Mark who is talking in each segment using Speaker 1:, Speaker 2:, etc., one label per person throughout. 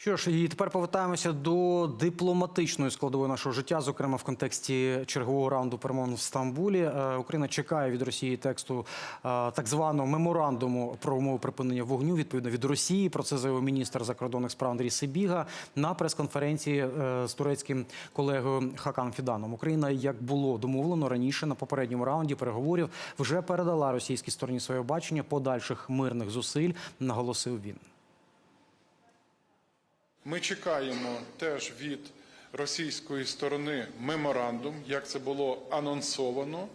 Speaker 1: Що ж, і тепер повертаємося до дипломатичної складової нашого життя, зокрема в контексті чергового раунду перемовин в Стамбулі. Е, Україна чекає від Росії тексту е, так званого меморандуму про умови припинення вогню відповідно від Росії. Про це заявив міністр закордонних справ Андрій Сибіга на прес-конференції е, з турецьким колегою Хакан Фіданом. Україна, як було домовлено раніше на попередньому раунді переговорів, вже передала російській стороні своє бачення подальших мирних зусиль, наголосив він.
Speaker 2: Ми чекаємо теж від російської сторони меморандум, як це було анонсовано.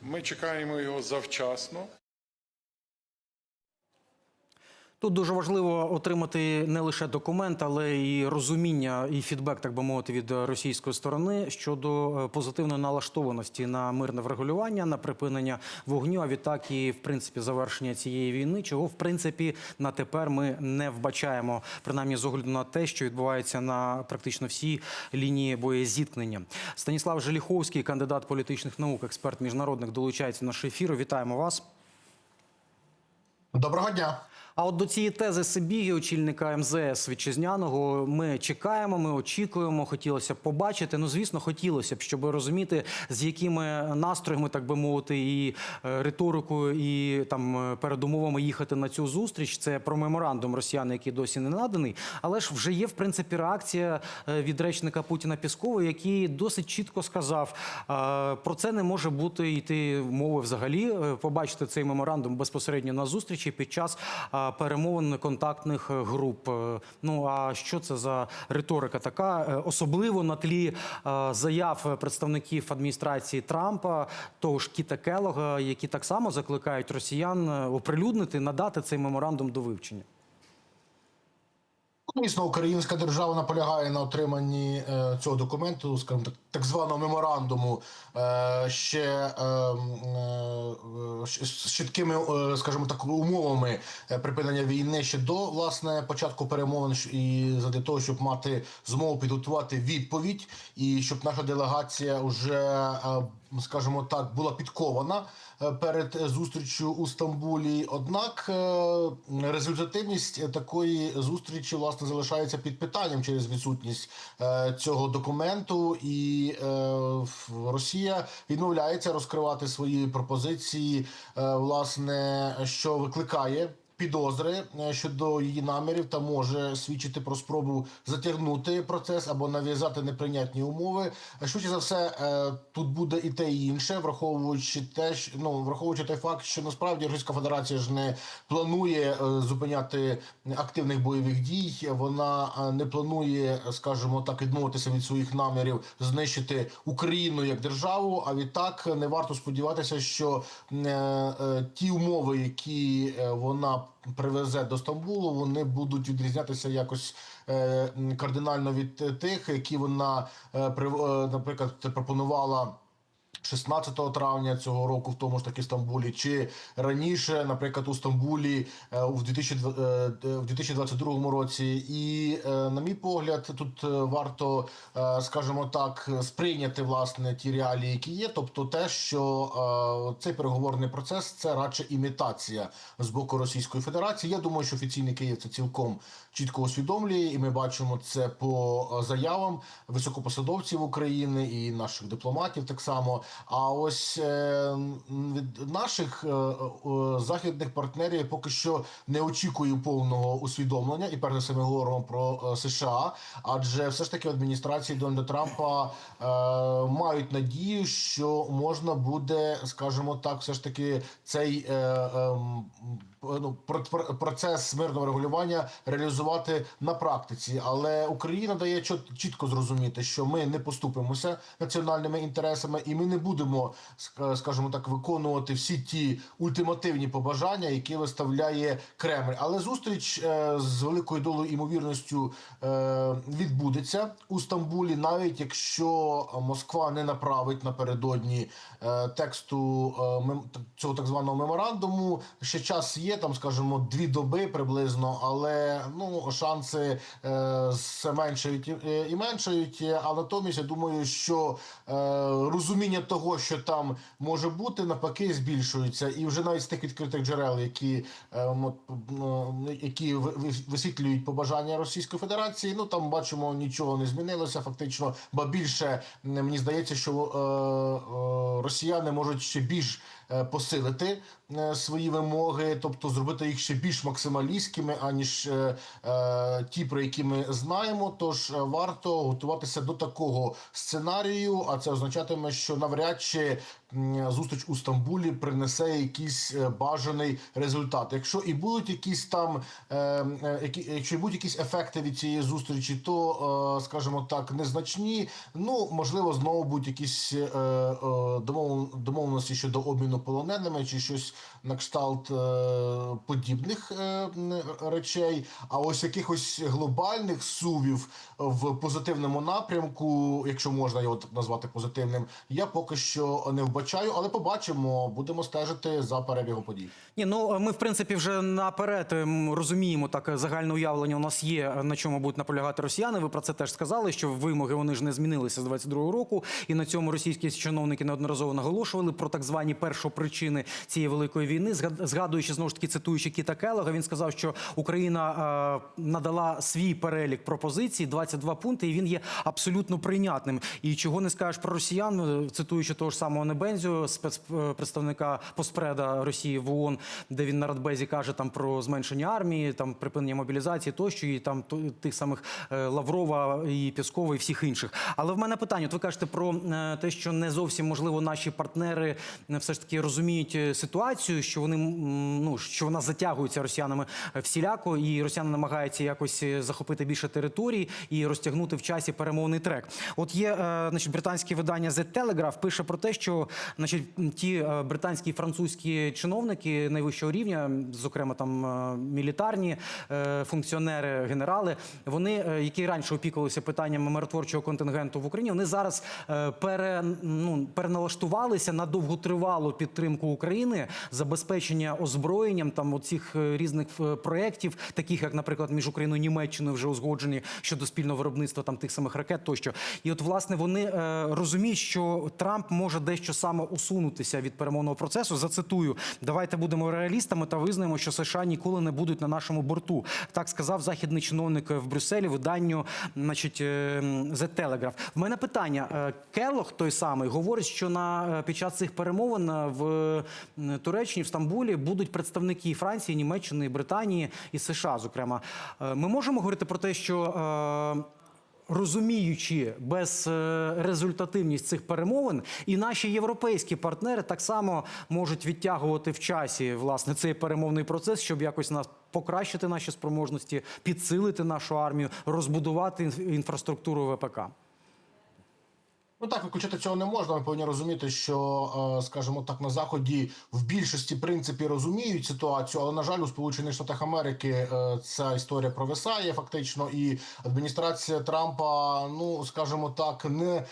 Speaker 2: Ми чекаємо його завчасно.
Speaker 1: Тут дуже важливо отримати не лише документ, але і розуміння і фідбек, так би мовити, від російської сторони щодо е, позитивної налаштованості на мирне врегулювання, на припинення вогню. А відтак і в принципі завершення цієї війни, чого в принципі на тепер ми не вбачаємо, принаймні з огляду на те, що відбувається на практично всій лінії боєзіткнення. Станіслав Желіховський, кандидат політичних наук, експерт міжнародних, долучається до нашого ефіру. Вітаємо вас.
Speaker 3: Доброго дня.
Speaker 1: А от до цієї тези Сибіги, очільника МЗС вітчизняного, ми чекаємо, ми очікуємо. Хотілося б побачити. Ну, звісно, хотілося б, щоб розуміти, з якими настроями, так би мовити, і е, риторикою, і там е, передумовами їхати на цю зустріч. Це про меморандум росіян, який досі не наданий. Але ж вже є в принципі реакція е, від речника Путіна Піскова, який досить чітко сказав, про це не може бути йти мови взагалі. Побачити цей меморандум безпосередньо на зустрічі під час перемовин контактних е, груп. Е, Ну а що це за риторика така, Е, особливо на тлі заяв представників адміністрації Трампа, того ж Кіта Келога, які так само закликають росіян оприлюднити, надати цей меморандум до вивчення.
Speaker 3: Звісно, українська держава наполягає на отриманні е, цього документу, скажімо так, так званого меморандуму, е, ще е, е, з чіткими, скажімо так, умовами припинення війни ще до власне початку перемовин і для того, щоб мати змогу підготувати відповідь, і щоб наша делегація вже, скажімо так, була підкована е, перед зустрічю у Стамбулі. Однак е, результативність такої зустрічі власне залишається під питанням через відсутність е, цього документу, і Росія відмовляється розкривати свої пропозиції, власне, що викликає. Підозри е, щодо її намірів та може свідчити про спробу затягнути процес або нав'язати неприйнятні умови. Е, Швидше за все, е, тут буде і те, і інше, враховуючи те, що ну враховуючи той факт, що насправді Російська Федерація ж не планує зупиняти активних бойових дій. Вона не планує, скажімо так, відмовитися від своїх намірів знищити Україну як державу. А відтак не варто сподіватися, що ті умови, які вона привезе до Стамбулу, вони будуть відрізнятися якось е, кардинально від е, тих, які вона е, наприклад пропонувала. 16 травня цього року, в тому ж таки Стамбулі, чи раніше, наприклад, у Стамбулі е, у 2002 е, в 2022 році. І е, на мій погляд, тут варто, скажімо так, сприйняти власне ті реалії, які є. Тобто, те, що цей переговорний процес це радше імітація з боку Російської Федерації. Я думаю, що офіційний Київ це цілком чітко усвідомлює, і ми бачимо це по заявам високопосадовців України і наших дипломатів так само. А ось е, від наших е, е, західних партнерів я поки що не очікую повного усвідомлення, і перш за ми говоримо про США, адже все ж таки в адміністрації Дональда Трампа мають надію, що можна буде, скажімо так, все ж таки цей ем, ну, про- про- процес мирного регулювання реалізувати на практиці. Але Україна дає чіт- чітко зрозуміти, що ми не поступимося національними інтересами, і ми не будемо, ск- скажімо так, виконувати всі ті ультимативні побажання, які виставляє Кремль. Але зустріч е, з великою долою імовірністю е, відбудеться у Стамбулі, навіть якщо Москва не направить напередодні е, тексту е, цього так званого меморандуму. Ще час є. Там, скажімо, дві доби приблизно, але ну шанси е, меншають і, е, і меншають. А натомість я думаю, що е, розуміння того, що там може бути, навпаки, збільшується, і вже навіть з тих відкритих джерел, які, е, ну, які ви- ви- висвітлюють побажання Російської Федерації. Ну там бачимо, нічого не змінилося. Фактично, ба більше мені здається, що е, е, росіяни можуть ще більш посилити е, свої вимоги, тобто зробити їх ще більш максималістськими, аніж е, е, ті, про які ми знаємо. Тож е, варто готуватися до такого сценарію, а це означатиме, що навряд чи зустріч у Стамбулі принесе якийсь е, бажаний результат. Якщо і будуть якісь там, е, е, якщо і будуть якісь ефекти від цієї зустрічі, то скажімо так, незначні. Ну можливо, знову будуть якісь домов, домовленості щодо обміну полоненими чи щось на кшталт подібних речей. А ось якихось глобальних сувів в позитивному напрямку, якщо можна його назвати позитивним, я поки що не вбачаю, але побачимо, будемо стежити за перебігом подій.
Speaker 1: Ні, ну ми в принципі вже наперед ем, розуміємо так е, загальне уявлення. У нас є е, на чому будуть наполягати росіяни. Ви про це теж сказали, що вимоги вони ж не змінилися з 22-го року, і на цьому російські чиновники неодноразово наголошували про так звані першопричини цієї великої війни. Згад- Згадуючи знову ж таки цитуючи Кіта Келлога, він сказав, що Україна е, надала свій перелік пропозицій, 22 пункти, і він є абсолютно прийнятним. І чого не скажеш про росіян, е, цитуючи того ж самого Небензю, спецпредставника постпреда Росії в ООН, де він на Радбезі каже там про зменшення армії, там припинення мобілізації тощо, і там тих самих е, Лаврова і Піскова, і всіх інших. Але в мене питання: от ви кажете про е, те, що не зовсім можливо наші партнери е, все ж таки розуміють е, ситуацію, що вони ну що вона затягується росіянами е, всіляко, і росіяни намагаються якось е, захопити більше територій і розтягнути в часі перемовний трек. От є е, значить, британське видання The Telegraph пише про те, що значить, ті е, британські і французькі чиновники найвищого рівня, зокрема там е, мілітарні е, функціонери, генерали, вони, які раніше опікувалися питаннями миротворчого контингенту в Україні, вони зараз пере, ну, переналаштувалися на довготривалу підтримку України, забезпечення озброєнням там оцих різних проєктів, таких як, наприклад, між Україною і Німеччиною вже узгоджені щодо спільного виробництва там тих самих ракет тощо. І от власне вони розуміють, що Трамп може дещо саме усунутися від перемовного процесу. Зацитую: давайте будемо реалістами та визнаємо, що США ніколи не будуть на нашому борту. Так сказав західний чиновник в Брюсселі виданню, значить, е, The Telegraph. В мене питання: Е, Келлог той самий говорить, що на е, під час цих перемовин в Туреччині, в Стамбулі будуть представники Франції, Німеччини, Британії і США. Зокрема, ми можемо говорити про те, що. Е, Розуміючи безрезультативність цих перемовин, і наші європейські партнери так само можуть відтягувати в часі власне цей перемовний процес, щоб якось нас покращити наші спроможності, підсилити нашу армію, розбудувати інф- інфраструктуру ВПК.
Speaker 3: Ну так, виключити цього не можна. Ми повинні розуміти, що, е, скажімо так, на заході в більшості принципі розуміють ситуацію, але на жаль, у Сполучених Штатах Америки е, ця історія провисає фактично, і адміністрація Трампа, ну скажімо так, не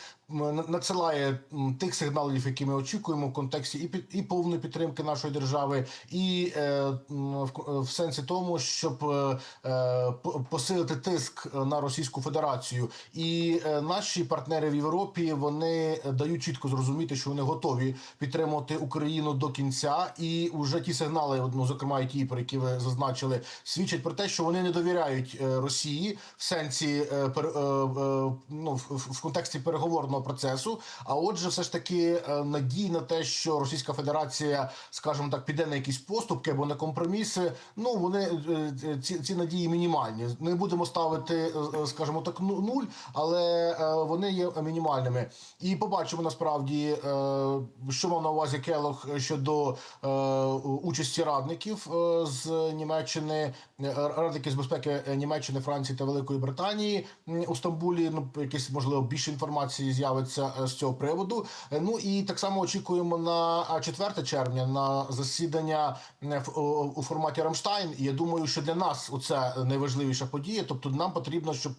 Speaker 3: надсилає тих сигналів, які ми очікуємо в контексті і під і повної підтримки нашої держави, і е, в, в сенсі тому, щоб е, е, посилити тиск на Російську Федерацію, і е, наші партнери в Європі вони дають чітко зрозуміти, що вони готові підтримувати Україну до кінця, і вже ті сигнали, ну зокрема, і ті, про які ви зазначили, свідчать про те, що вони не довіряють е, Росії в сенсі е, е, е, ну в- в контексті переговорного процесу. А отже, все ж таки е, надій на те, що Російська Федерація, скажімо так, піде на якісь поступки або на компроміси. Ну вони е, е, ці, ці надії мінімальні. Не будемо ставити, скажімо так, ну- нуль, але вони є мінімальними. І побачимо насправді, що мав на увазі Келох щодо участі радників з Німеччини е, радників з безпеки е, Німеччини, Франції та Великої Британії у Стамбулі. Ну якісь можливо більше інформації з'явиться е, з цього приводу. Ну і так само очікуємо на а, 4 червня на засідання у форматі Рамштайн. І я думаю, що для нас це найважливіша подія. Тобто, нам потрібно, щоб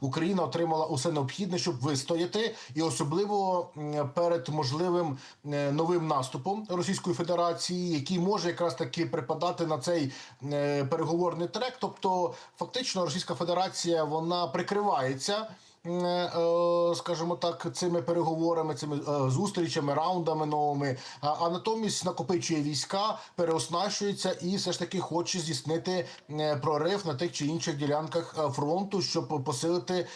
Speaker 3: Україна отримала усе необхідне, щоб вистояти, і особливо перед можливим новим наступом Російської Федерації, який може якраз таки припадати на цей е, трек. Тобто, фактично, Російська Федерація вона прикривається. Е, Скажімо так, цими переговорами, цими е, зустрічами, раундами новими, а, натомість накопичує війська, переоснащується і все ж таки хоче здійснити е, прорив на тих чи інших ділянках фронту, щоб посилити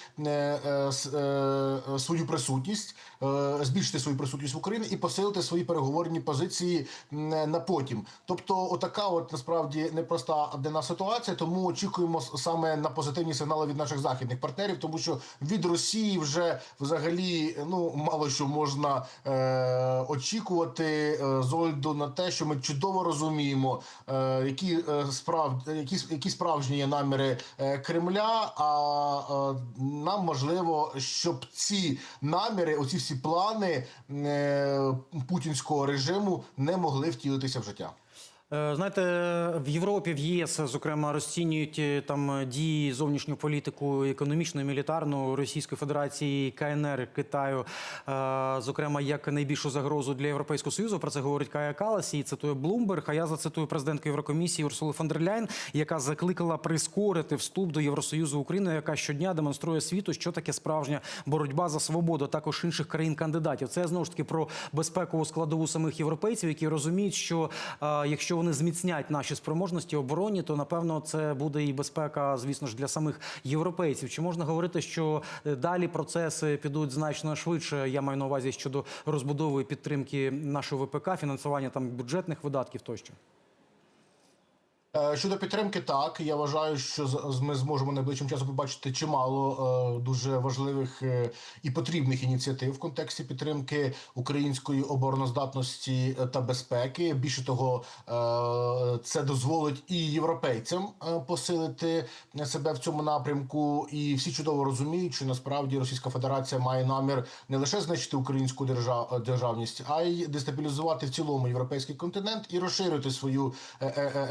Speaker 3: свою присутність, збільшити свою присутність в Україні і посилити свої переговорні позиції на потім. Тобто, отака, от насправді непроста для нас ситуація. Тому очікуємо саме на позитивні сигнали від наших західних партнерів, тому що від Росії вже взагалі ну мало що можна е, очікувати е, з огляду на те, що ми чудово розуміємо, е, які е, справ які, які справжні є наміри е, Кремля. А е, нам важливо, щоб ці наміри, оці всі плани е, путінського режиму не могли втілитися в життя.
Speaker 1: Е, Знаєте, в Європі, в ЄС, зокрема, розцінюють е, там дії зовнішню політику економічну і мілітарну Російської Федерації, КНР, Китаю, е, зокрема, як найбільшу загрозу для Європейського Союзу. Про це говорить Кая Калас і цитує Блумберг. А я зацитую президентку Єврокомісії Урсулу фон яка закликала прискорити вступ до Євросоюзу України, яка щодня демонструє світу, що таке справжня боротьба за свободу, також інших країн-кандидатів. Це знову ж таки про безпекову складову самих європейців, які розуміють, що е, вони зміцнять наші спроможності обороні, то напевно це буде і безпека, звісно ж, для самих європейців. Чи можна говорити, що е, далі процеси підуть значно швидше? Я маю на увазі щодо розбудови і підтримки нашого ВПК, фінансування там бюджетних видатків тощо.
Speaker 3: Е, Щодо підтримки, так я вважаю, що ми зможемо найближчим часом побачити чимало е, дуже важливих е, і потрібних ініціатив в контексті підтримки української обороноздатності та безпеки. Більше того, це дозволить і європейцям посилити себе в цьому напрямку. І всі чудово розуміють, що насправді Російська Федерація має намір не лише знищити українську держав, державність, а й дестабілізувати в цілому європейський континент і розширити свою е,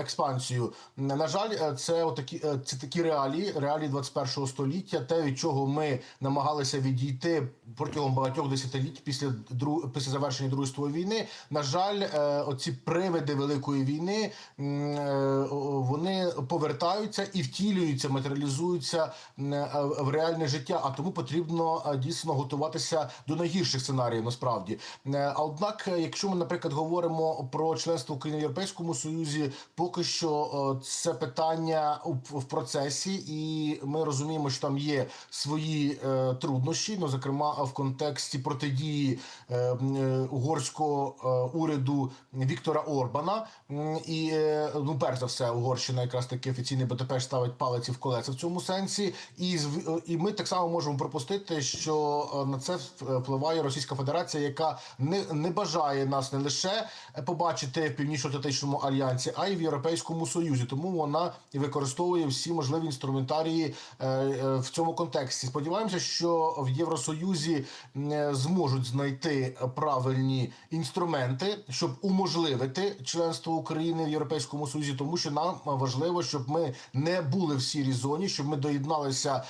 Speaker 3: е. На жаль, е, це отакі е, це такі реалії, реалії 21 століття, те від чого ми намагалися відійти протягом багатьох десятиліть після дру... після завершення другої світової війни. На жаль, е, оці привиди великої війни вони повертаються і втілюються, матеріалізуються в реальне життя. А тому потрібно дійсно готуватися до найгірших сценаріїв. Насправді, однак, якщо ми, наприклад, говоримо про членство України в Європейському Союзі, поки що це питання в процесі, і ми розуміємо, що там є свої е, труднощі. Ну, зокрема, в контексті протидії е, е, угорського уряду Віктора Орбана. І ну, перш за все, Угорщина якраз таки офіційний Будапешт ставить палиці в колеса в цьому сенсі. І і ми так само можемо пропустити, що на це впливає Російська Федерація, яка не, не бажає нас не лише побачити в північно-атлантичному альянсі, а й в Європейському Союзі. Тому вона і використовує всі можливі інструментарії е, е, в цьому контексті. Сподіваємося, що в Євросоюзі е, зможуть знайти правильні інструменти, щоб уможливити членство України в Європейському Союзі, тому що нам важливо, щоб ми не були в сірій зоні, щоб ми доєдналися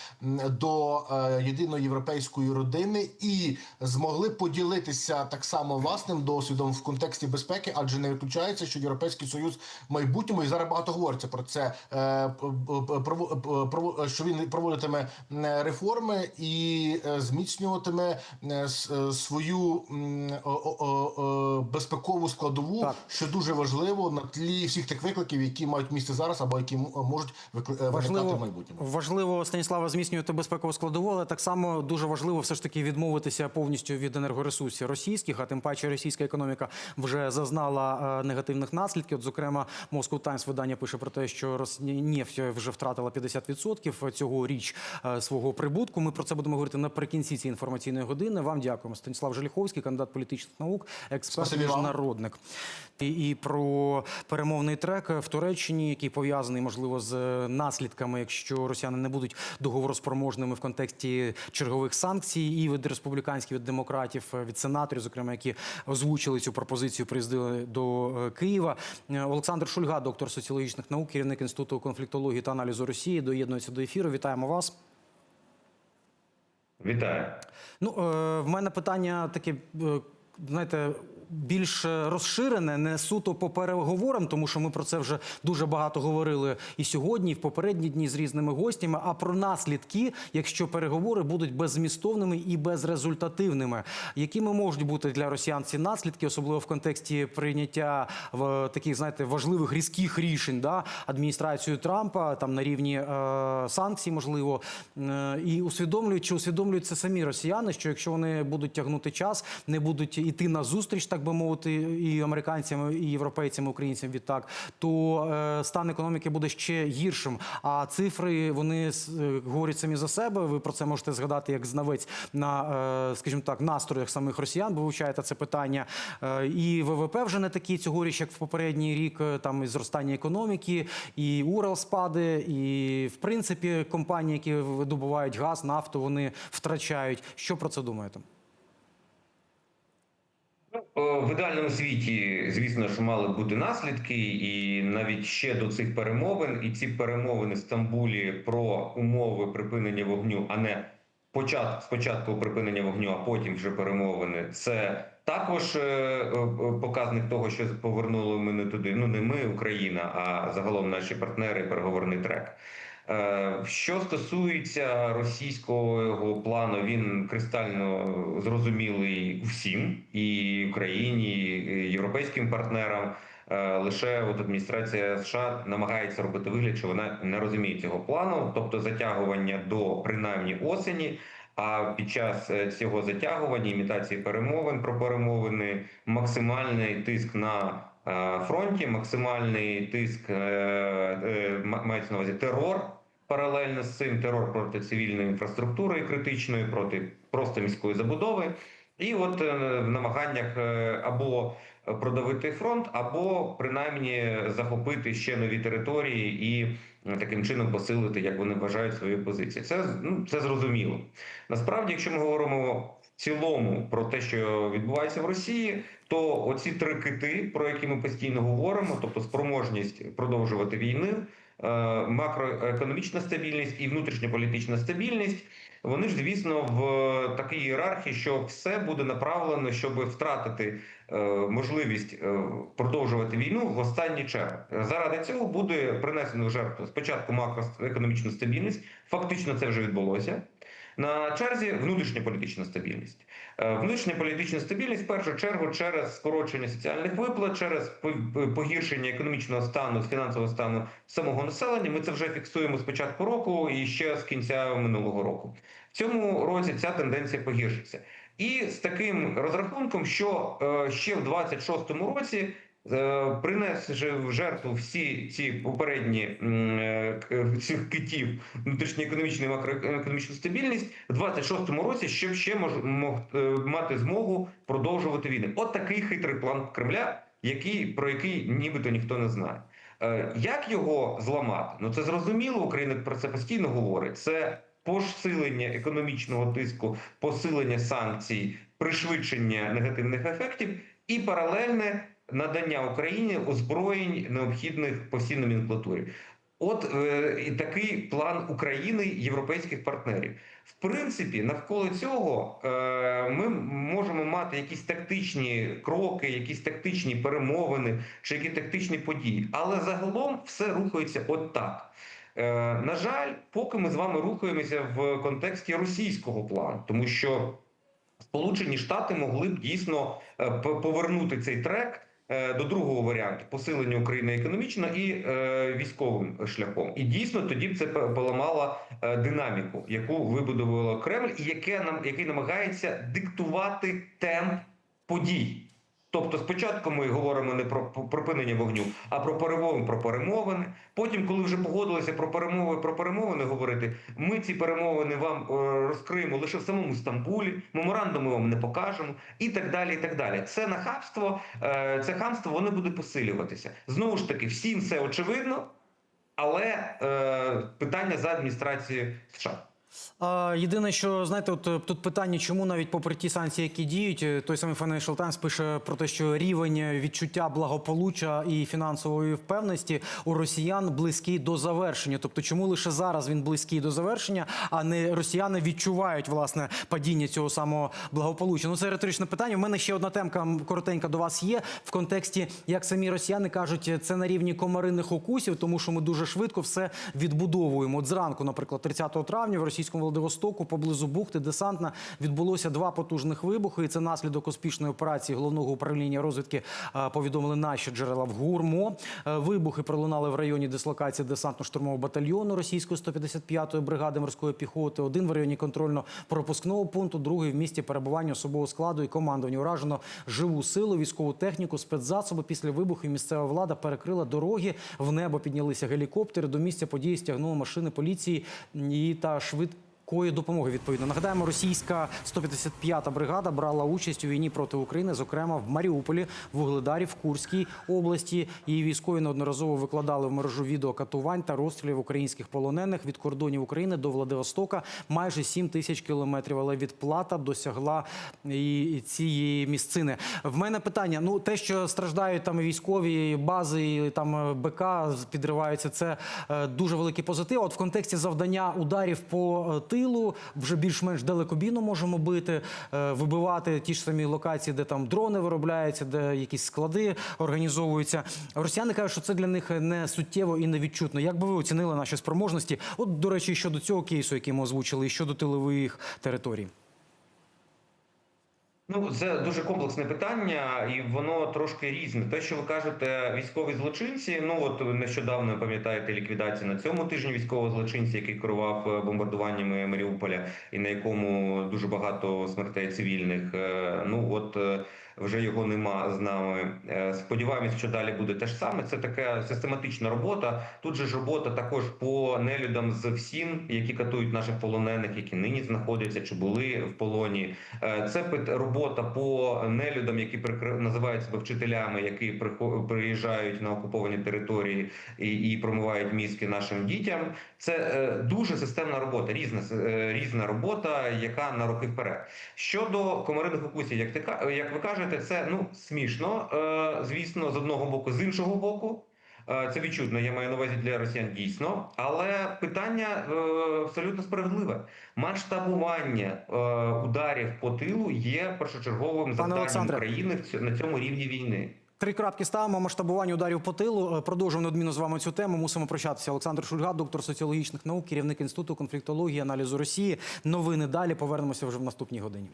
Speaker 3: до єдиної європейської родини і змогли поділитися так само власним досвідом в контексті безпеки, адже не виключається, що європейський союз в майбутньому і зараз багато говориться про це. е, що він проводитиме реформи і е, зміцнюватиме е, свою безпекову складову,
Speaker 1: Так.
Speaker 3: що дуже важливо на тлі всіх тих викликів, які мають місце зараз, або які можуть виникати в майбутньому.
Speaker 1: важливо Станіслава зміцнювати безпекову складову, але так само дуже важливо все ж таки відмовитися повністю від енергоресурсів російських, а тим паче російська економіка вже зазнала негативних наслідків. От, зокрема, Moscow Times видання пише про те, що Роснефть вже втратила 50% цього річ е, свого прибутку. Ми про це будемо говорити наприкінці цієї інформаційної години. Вам дякуємо. Станіслав Желіховський, кандидат політичних наук, експерт, міжнародник. І, і про перемовний трек в Туреччині, який пов'язаний можливо з наслідками, якщо росіяни не будуть договороспроможними в контексті чергових санкцій, і від республіканських, від демократів, від сенаторів, зокрема, які озвучили цю пропозицію, приїздили до е, Києва. Е, Олександр Шульга, доктор соціологічних наук, керівник інституту конфліктології та аналізу Росії, доєднується до ефіру. Вітаємо вас.
Speaker 4: Вітаю.
Speaker 1: Ну, е, в мене питання таке, е, знаєте. Більш розширене, не суто по переговорам, тому що ми про це вже дуже багато говорили і сьогодні, і в попередні дні з різними гостями. А про наслідки, якщо переговори будуть беззмістовними і безрезультативними, якими можуть бути для росіян ці наслідки, особливо в контексті прийняття в таких, знаєте, важливих різких рішень, да, адміністрацією Трампа, там на рівні е, санкцій, можливо, Е, і усвідомлюють, чи усвідомлюють це самі росіяни, що якщо вони будуть тягнути час, не будуть іти на зустріч, так би мовити, і американцям, і європейцям, і українцям відтак, то е, стан економіки буде ще гіршим. А цифри вони е, говорять самі за себе. Ви про це можете згадати як знавець на, е, скажімо так, настроях самих росіян, бо вивчаєте це питання. І ВВП вже не такі цьогоріч, як в попередній рік. Там і зростання економіки, і Урал спаде, і в принципі компанії, які видобувають газ, нафту, вони втрачають. Що про це думаєте?
Speaker 4: В ідеальному світі, звісно ж, мали бути наслідки, і навіть ще до цих перемовин, і ці перемовини в Стамбулі про умови припинення вогню, а не почат, спочатку припинення вогню, а потім вже перемовини. Це також е, е, показник того, що повернули ми не туди. Ну не ми, Україна, а загалом наші партнери, переговорний трек. Е, Що стосується російського плану, він кристально зрозумілий всім і Україні, і європейським партнерам. Е, Лише от адміністрація США намагається робити вигляд, що вона не розуміє цього плану, тобто затягування до принаймні осені. А під час е, цього затягування, імітації перемовин про перемовини, максимальний тиск на фронті, максимальний тиск ма- мається на увазі терор. Паралельно з цим терор проти цивільної інфраструктури критичної, проти просто міської забудови, і от е, в намаганнях е, або продавити фронт, або принаймні захопити ще нові території і е, таким чином посилити, як вони вважають свої позиції. Це ну це зрозуміло. Насправді, якщо ми говоримо в цілому про те, що відбувається в Росії, то оці три кити, про які ми постійно говоримо, тобто спроможність продовжувати війни, макроекономічна стабільність і внутрішньополітична стабільність. Вони ж, звісно, в такій ієрархії, що все буде направлено, щоб втратити е, можливість е, продовжувати війну в останній черг. Заради цього буде принесено жертву спочатку макроекономічну стабільність. Фактично, це вже відбулося. На черзі внутрішня політична стабільність. Е, Внутрішня політична стабільність в першу чергу через скорочення соціальних виплат, через погіршення економічного стану, фінансового стану самого населення. Ми це вже фіксуємо з початку року і ще з кінця минулого року. В цьому році ця тенденція погіршиться. І з таким розрахунком, що е, ще в 26-му році. Е, Принесши в жертву всі ці попередні е, цих китів внутрішньоекономічну і макроекономічну стабільність в 26-му році, щоб ще мож, мог е, мати змогу продовжувати війни. От такий хитрий план Кремля, який про який нібито ніхто не знає. Як його зламати? Ну це зрозуміло. Україна про це постійно говорить. Це посилення економічного тиску, посилення санкцій, пришвидшення негативних ефектів і паралельне надання Україні озброєнь необхідних по всій номенклатурі. От е, і такий план України європейських партнерів. В принципі, навколо цього е, ми можемо мати якісь тактичні кроки, якісь тактичні перемовини чи які тактичні події. Але загалом все рухається от так. Е, на жаль, поки ми з вами рухаємося в контексті російського плану, тому що Сполучені Штати могли б дійсно повернути цей трек до другого варіанту посилення України економічно і е, військовим шляхом. І дійсно тоді б це поламало е, динаміку, яку вибудувало Кремль, і яке нам який намагається диктувати темп подій. Тобто, спочатку ми говоримо не про припинення вогню, а про перемовини, про перемовини. Потім, коли вже погодилися про перемови, про перемовини говорити, ми ці перемовини вам е, розкриємо лише в самому Стамбулі. Меморандуми вам не покажемо, і так далі. І так далі. Це нахабство, е, це хамство, воно буде посилюватися. Знову ж таки, всім все очевидно, але е, питання за адміністрацією США.
Speaker 1: Єдине, що знаєте, от е, тут питання, чому навіть попри ті санкції, які діють, е, той самий Financial Times пише про те, що рівень відчуття благополуччя і фінансової впевненості у росіян близький до завершення. Тобто, чому лише зараз він близький до завершення, а не росіяни відчувають власне падіння цього самого благополуччя? Ну це риторичне питання. У мене ще одна темка коротенька до вас є в контексті, як самі росіяни кажуть, це на рівні комаринних укусів, тому що ми дуже швидко все відбудовуємо. От зранку, наприклад, 30 травня в російському Владивостоку поблизу бухти десантна відбулося два потужних вибухи. І це наслідок успішної операції головного управління розвідки. е, Повідомили наші джерела в ГУРМО. Е, Вибухи пролунали в районі дислокації десантно-штурмового батальйону російської 155-ї бригади морської піхоти. Один в районі контрольно-пропускного пункту, другий в місті перебування особового складу і командування. Уражено живу силу, військову техніку, спецзасоби. Після вибухів місцева влада перекрила дороги. В небо піднялися гелікоптери. До місця події стягнули машини поліції і та швидко. Кої допомоги відповідно нагадаємо, російська 155-та бригада брала участь у війні проти України, зокрема в Маріуполі, в Угледарі, в Курській області. Її військові неодноразово викладали в мережу відео катувань та розстрілів українських полонених від кордонів України до Владивостока майже 7 тисяч кілометрів. Але відплата досягла і цієї місцини. В мене питання: ну те, що страждають там військові бази, і там е, БК підриваються, це е, дуже великий позитив. От в контексті завдання ударів по е, тилу вже більш-менш далекобійно можемо бити, е, вибивати ті ж самі локації, де там дрони виробляються, де якісь склади організовуються. Росіяни кажуть, що це для них не суттєво і не відчутно. Як би ви оцінили наші спроможності? От, до речі, щодо цього кейсу, який ми озвучили, і щодо тилових територій.
Speaker 4: Ну, це дуже комплексне питання, і воно трошки різне. Те, що ви кажете, військові злочинці. Ну от нещодавно пам'ятаєте ліквідацію на цьому тижні військового злочинця, який керував е, бомбардуваннями Маріуполя, і на якому дуже багато смертей цивільних. Е, Ну от е, вже його нема з нами. Е, Сподіваємось, що далі буде те ж саме. Це така систематична робота. Тут же ж робота також по нелюдам з ФСІН, які катують наших полонених, які нині знаходяться чи були в полоні. Е, Це робота по нелюдам, які називають себе вчителями, які приїжджають на окуповані території і, промивають мізки нашим дітям. Це е, дуже системна робота, різна різна робота, яка на роки вперед. Щодо комариних укусів, як ти як ви кажете, це ну смішно, е, звісно, з одного боку, з іншого боку. Е, Це відчутно, я маю на увазі для росіян дійсно, але питання е, абсолютно справедливе. Масштабування е, ударів по тилу є першочерговим завданням. України на цьому рівні війни.
Speaker 1: Три крапки ставимо масштабування ударів по тилу. Е, Продовжуємо неодмінно з вами цю тему. Мусимо прощатися. Олександр Шульга, доктор соціологічних наук, керівник інституту конфліктології і аналізу Росії. Новини далі. Повернемося вже в наступній годині.